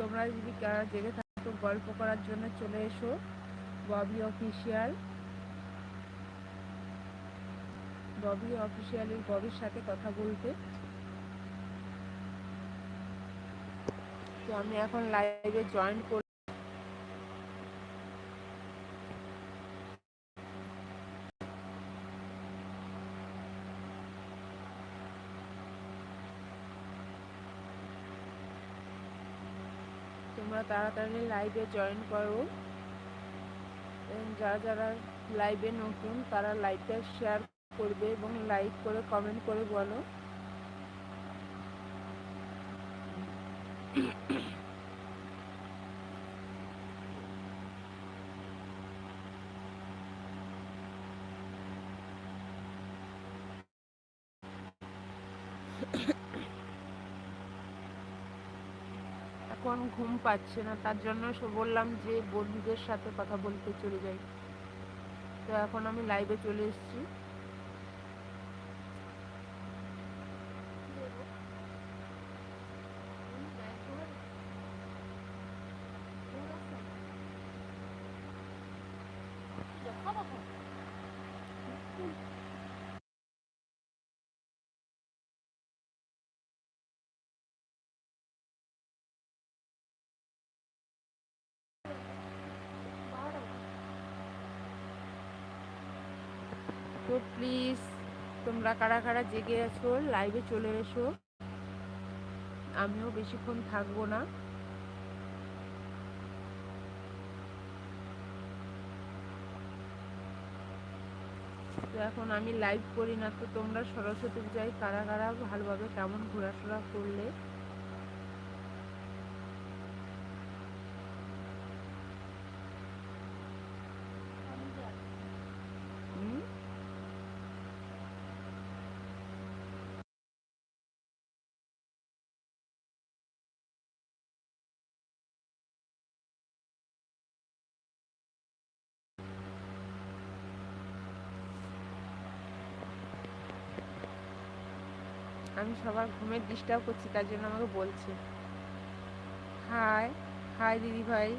তোমরা যদি জেগে থাকো, গল্প করার জন্য চলে এসো। ববি অফিসিয়াল। ববি অফিসিয়ালের ববির সাথে কথা বলতে। তো আমি এখন লাইভে জয়েন তাড়াতাড়ি লাইভে জয়েন করো। যারা যারা লাইভে নতুন, তারা লাইভটা শেয়ার করবে এবং লাইক করে কমেন্ট করে বলো এখন ঘুম পাচ্ছে না, তার জন্য বললাম যে বন্ধুদের সাথে কথা বলতে চলে যাই। তো এখন আমি লাইভে চলে এসেছি তো প্লিজ, তোমরা কারা কারা জেগে আছো লাইভে চলে এসো। আমিও বেশিক্ষণ থাকব না। তো এখন আমি লাইভ করি না, তো তোমরা সরস্বতী পূজায় কারা কারা ভালোভাবে কেমন ঘোরাফেরা করলে? আমি সবার ঘুমের ডিস্টার্ব করছি, তার জন্য আমাকে বলছে। হাই হাই দিদি ভাই।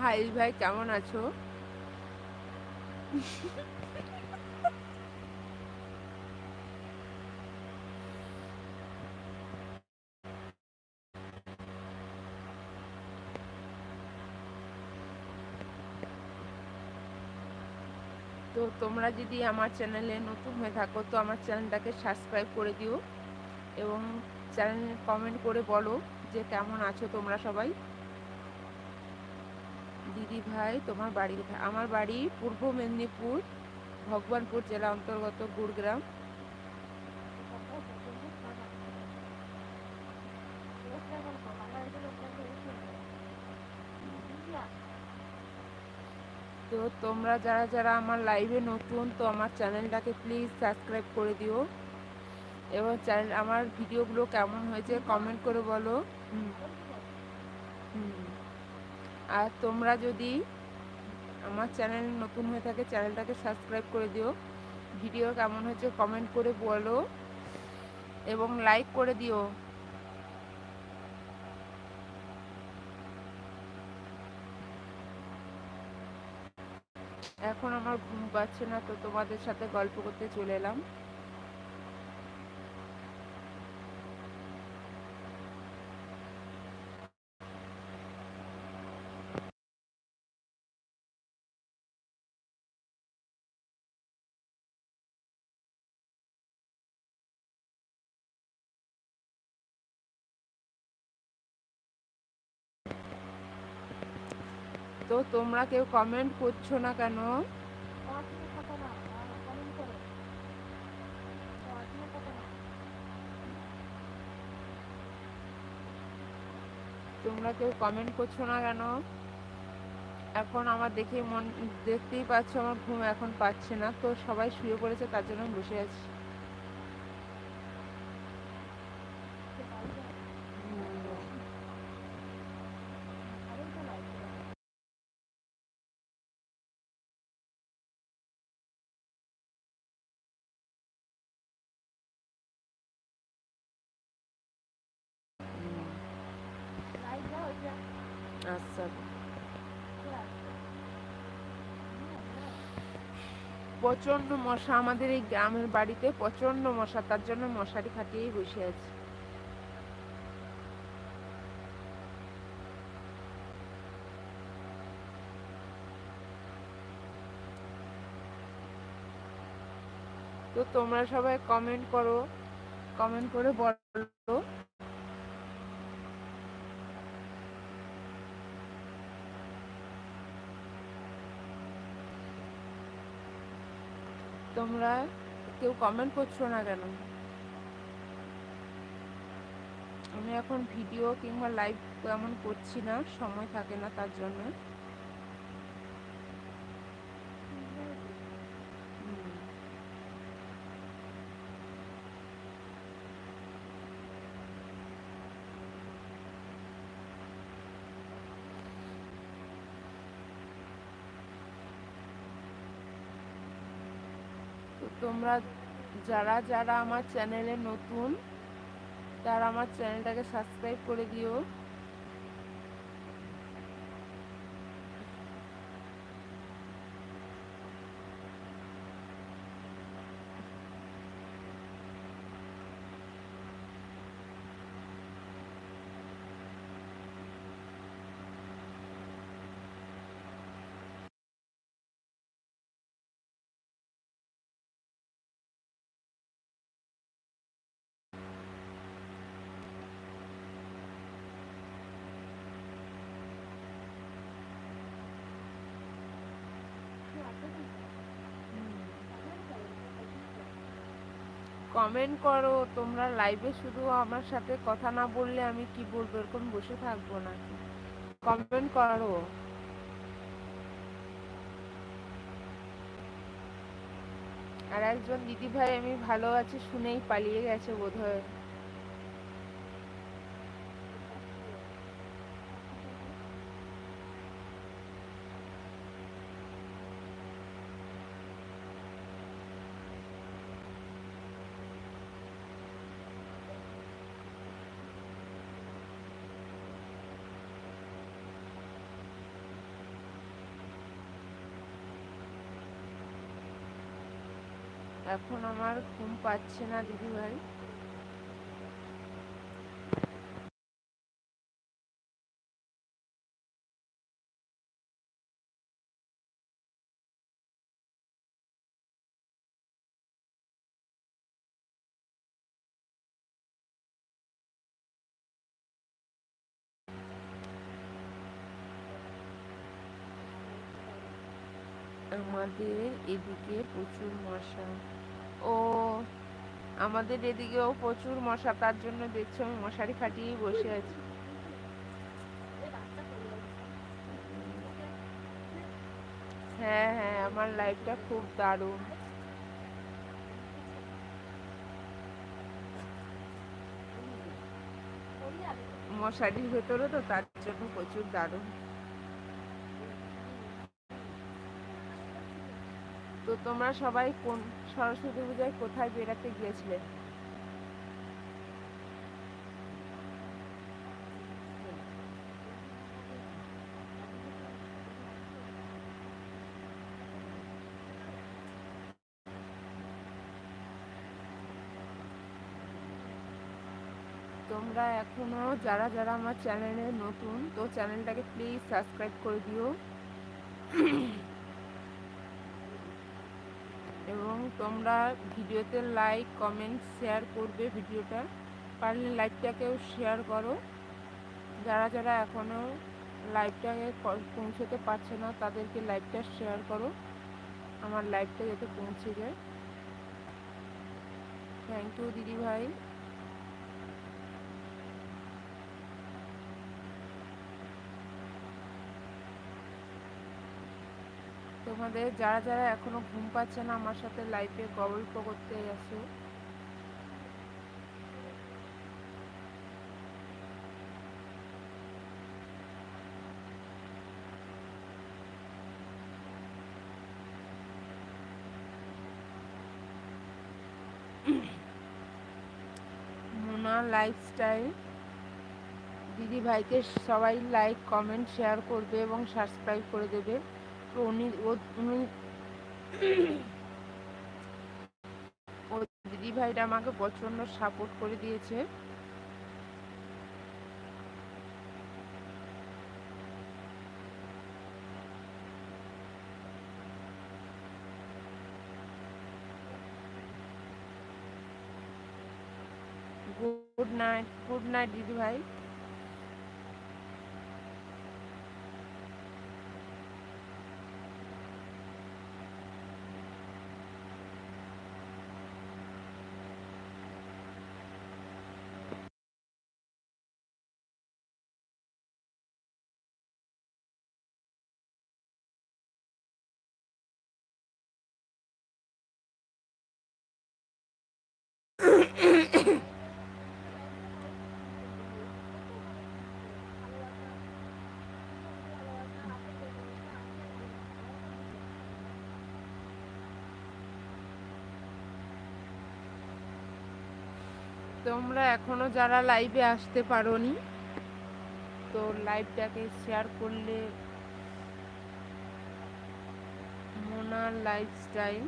হাই ভাই, কেমন আছো তো তোমরা যদি আমার চ্যানেলে নতুন হয়ে থাকো, তো আমার চ্যানেলটাকে সাবস্ক্রাইব করে দিও এবং চ্যানেলে কমেন্ট করে বলো যে কেমন আছো তোমরা সবাই। দিদি ভাই, তোমার বাড়ি আমার বাড়ি পূর্ব মেদিনীপুর, ভগবানপুর জেলা অন্তর্গত গুড়গ্রাম তোমরা যারা যারা আমার লাইভে নতুন, তো আমার চ্যানেলটাকে প্লিজ সাবস্ক্রাইব করে দিও। এবং চ্যানেল আমার ভিডিওগুলো কেমন হয়েছে কমেন্ট করে বলো। আর তোমরা যদি আমার চ্যানেল নতুন হয়ে থাকে চ্যানেলটাকে সাবস্ক্রাইব করে দিও। ভিডিও কেমন হয়েছে কমেন্ট করে বলো। এবং লাইক করে দিও। এখন আমার ঘুম পাচ্ছে না তো তোমাদের সাথে গল্প করতে চলে এলাম তো তোমরা কেউ কমেন্ট করছ না কেন? তোমরা কেউ কমেন্ট করছ না কেন? এখন আমার দেখে মন, দেখতেই পাচ্ছ, আমার ঘুম এখন পাচ্ছে না, তো সবাই শুয়ে পড়েছে, তার জন্য আমি বসে আছি। প্রচণ্ড মশা আমাদের এই গ্রামের বাড়িতে প্রচণ্ড মশা, তার জন্য মশারি খাটিয়েই বসে আছে। তো তোমরা সবাই কমেন্ট করো কমেন্ট করে বলো। তোমরা কেউ কমেন্ট করছ না কেন? আমি এখন ভিডিও কিংবা লাইভ তেমন করছি না, সময় থাকে না তার জন্য তো তোমরা যারা যারা আমার চ্যানেলে নতুন তারা আমার চ্যানেলটাকে সাবস্ক্রাইব করে দিও। কমেন্ট করো, তোমরা লাইভে শুধু আমার সাথে কথা না বললে আমি কি বলব? এরকম বসে থাকব না কমেন্ট করো। আর একজন দিদি ভাই আমি ভালো আছি, শুনেই পালিয়ে গেছে বোধহয়। এখন আমার ঘুম পাচ্ছে না দিদি ভাই আমাদের এদিকে প্রচুর মশা। ও আমাদের এদিকেও প্রচুর মশা, তার জন্য দেখছ আমি মশারি খাটিয়েই বসে আছি। হ্যাঁ হ্যাঁ আমার লাইফটা খুব দারুণ। মশারির ভেতরে তো তার জন্য প্রচুর দারুণ। তো তোমরা সবাই কোন সরস্বতী পূজায় কোথায় বেড়াতে গিয়েছিলে? তোমরা এখনও যারা যারা আমার চ্যানেলে নতুন, তো চ্যানেলটাকে প্লিজ সাবস্ক্রাইব করে দিও। এবং তোমরা ভিডিওতে লাইক কমেন্ট শেয়ার করবে ভিডিওটা। পারলে লাইভটাকেও শেয়ার করো। যারা যারা এখনও লাইভটাকে পৌঁছতে পারছে না, তাদেরকে লাইভটা শেয়ার করো। আমার লাইভটা যাতে পৌঁছে যায়। থ্যাংক ইউ দিদি ভাই তোমাদের যারা যারা এখনও ঘুম পাচ্ছে না আমার সাথে লাইফে গল্প করতে আসো মোনা লাইফস্টাইল দিদি ভাইকে সবাই লাইক কমেন্ট শেয়ার করবে এবং সাবস্ক্রাইব করে দেবে। ও দিদি ভাইটা আমাকে প্রচণ্ড সাপোর্ট করে দিয়েছে। গুড নাইট গুড নাইট দিদি ভাই। তোমরা এখনও যারা লাইভে আসতে পারোনি তো লাইভটাকে শেয়ার করলে মোনার লাইফস্টাইল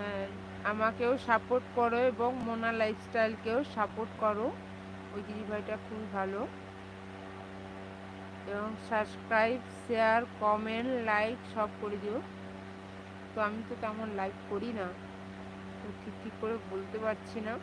হ্যাঁ আমাকেও সাপোর্ট করো এবং মোনা লাইফস্টাইলকেও সাপোর্ট করো। ওই দিদিভাইটা খুবই ভালো। এবং সাবস্ক্রাইব শেয়ার কমেন্ট লাইক সব করে দিও। তো আমি তো তেমন লাইক করি না। তো ঠিক ঠিক করে বলতে পারছি না।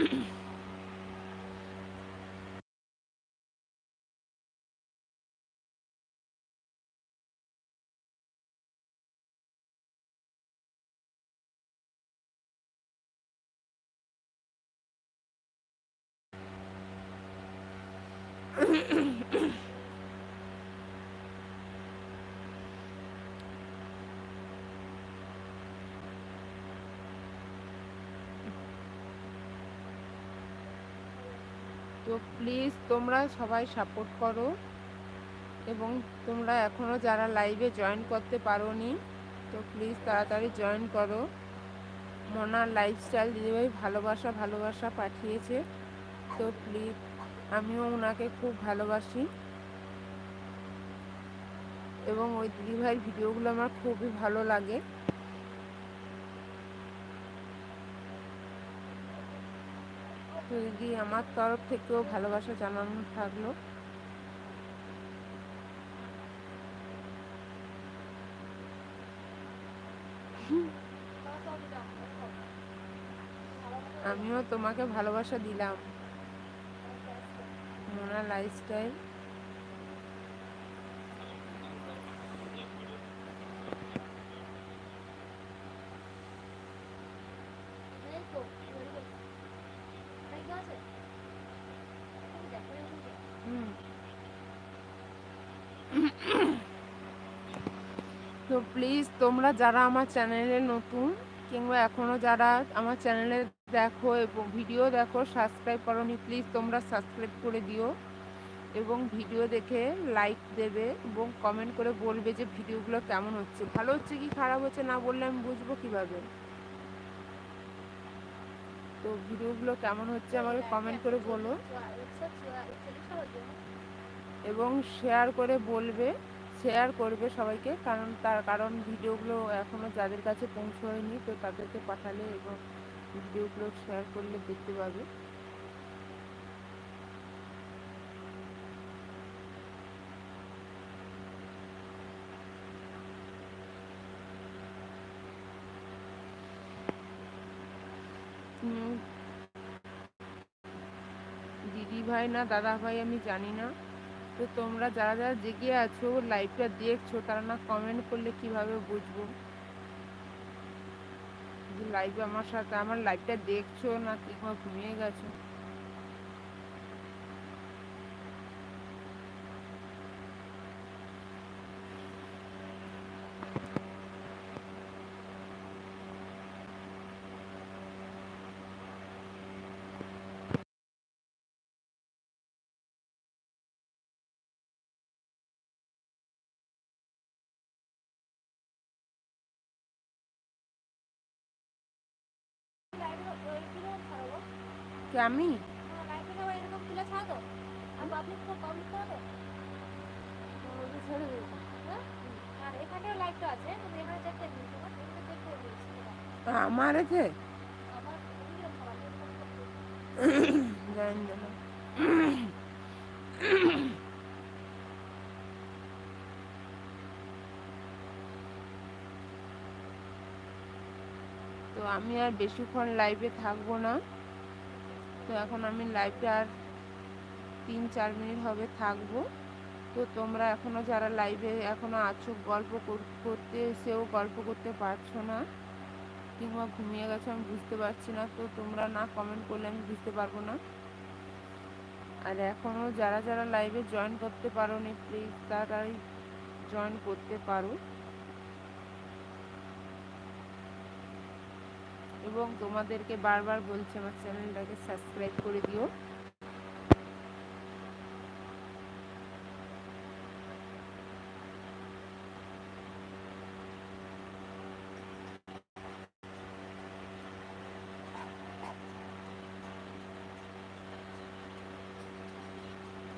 Mm-hmm. তো প্লিজ তোমরা সবাই সাপোর্ট করো এবং তোমরা এখনও যারা লাইভে জয়েন করতে পারোনি, তো প্লিজ তাড়াতাড়ি জয়েন করো। মনার লাইফস্টাইল দিদিভাই ভালোবাসা ভালোবাসা পাঠিয়েছে। তো প্লিজ আমিও ওনাকে খুব ভালোবাসি। এবং ওই দিদিভাইয়ের ভিডিওগুলো আমার খুবই ভালো লাগে। দিদি আমার তরফ থেকেও ভালোবাসা জানানো থাকল। আমিও তোমাকে ভালোবাসা দিলাম। মোনা লাইফস্টাইল। প্লিজ তোমরা যারা আমার চ্যানেলে নতুন, কিংবা এখনও যারা আমার চ্যানেলে দেখো এবং ভিডিও দেখো সাবস্ক্রাইব করনি প্লিজ তোমরা সাবস্ক্রাইব করে দিও এবং ভিডিও দেখে লাইক দেবে এবং কমেন্ট করে বলবে যে ভিডিওগুলো কেমন হচ্ছে। ভালো হচ্ছে কি, খারাপ হচ্ছে না বললে আমি বুঝব কীভাবে? তো ভিডিওগুলো কেমন হচ্ছে আমাকে কমেন্ট করে বলো। এবং শেয়ার করে বলবে শেয়ার করবে সবাইকে, কারণ তার, কারণ ভিডিওগুলো এখনও যাদের কাছে পৌঁছয়নি, তো তাদেরকে পাঠালে এবং ভিডিওগুলো শেয়ার করলে দেখতে পাবে। দিদি ভাই না দাদা ভাই আমি জানি না। তো তোমরা যারা যারা জেগে আছো লাইভটা দেখছ, তারা না কমেন্ট করলে কীভাবে বুঝব? লাইভ আমার সাথে, আমার লাইভটা দেখছ না কীভাবে ঘুমিয়ে গেছো? আমি? আমার না তো আমি আর বেশিক্ষণ লাইভে থাকব না। তো এখন আমি লাইভে আর তিন, চার মিনিট হবে থাকব। তো তোমরা এখনও যারা লাইভে এখনও আছো, গল্প করতে এসেও গল্প করতে পারছ না, কিংবা ঘুমিয়ে গেছো, আমি বুঝতে পারছি না, তো তোমরা না কমেন্ট করলে আমি বুঝতে পারব না। আর এখনও যারা যারা লাইভে জয়েন করতে পারো নি প্লিজ তাড়াতাড়ি জয়েন করতে পারো। এবং তোমাদেরকে বারবার বলছি আমার চ্যানেলটাকে সাবস্ক্রাইব করে দিও।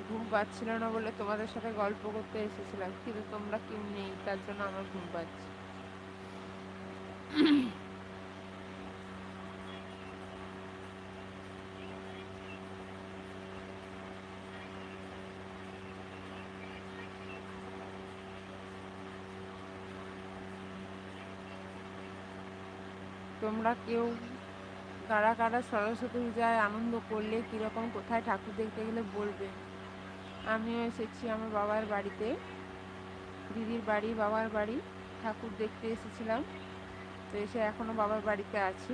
ঘুম পাচ্ছিল না বলে তোমাদের সাথে গল্প করতে এসেছিলাম, কিন্তু তোমরা কেউ নেই, তার জন্য আমার ঘুম পাচ্ছে। তোমরা কেউ কারা কারা সরস্বতী পূজায় আনন্দ করলে, কীরকম কোথায় ঠাকুর দেখতে গেলে বলবে? আমিও এসেছি আমার বাবার বাড়িতে। দিদির বাড়ি, বাবার বাড়ি ঠাকুর দেখতে এসেছিলাম। তো এসে এখনও বাবার বাড়িতে আছি।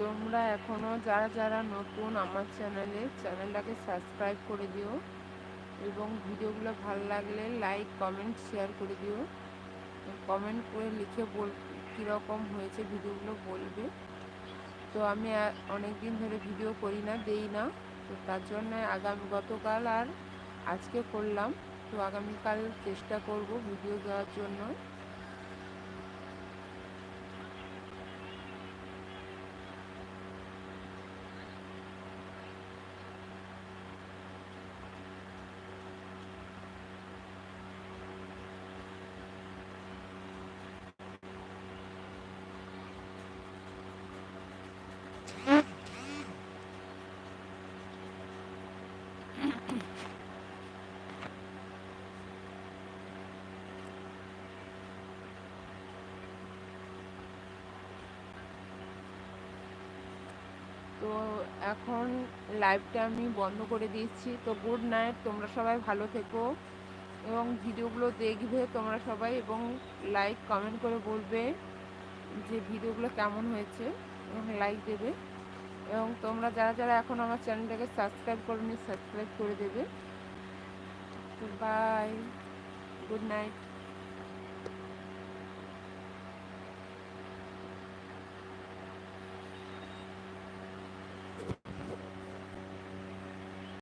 তোমরা এখনও যারা যারা নতুন আমার চ্যানেলে চ্যানেলটাকে সাবস্ক্রাইব করে দিও এবং ভিডিওগুলো ভালো লাগলে লাইক কমেন্ট শেয়ার করে দিও। কমেন্ট করে লিখে বল, কীরকম হয়েছে ভিডিওগুলো বলবে। তো আমি অনেক দিন ধরে ভিডিও করি না, দেই না। তো তার জন্য আগামী, গতকাল আর আজকে করলাম। তো আগামীকাল চেষ্টা করব ভিডিও দেওয়ার জন্য। এখন লাইভটা আমি বন্ধ করে দিয়েছি। তো গুড নাইট তোমরা সবাই ভালো থেকো। এবং ভিডিওগুলো দেখবে তোমরা সবাই এবং লাইক কমেন্ট করে বলবে যে ভিডিওগুলো কেমন হয়েছে। এবং লাইক দেবে। এবং তোমরা যারা যারা এখন আমার চ্যানেলটাকে সাবস্ক্রাইব করোনি সাবস্ক্রাইব করে দেবে। Bye good night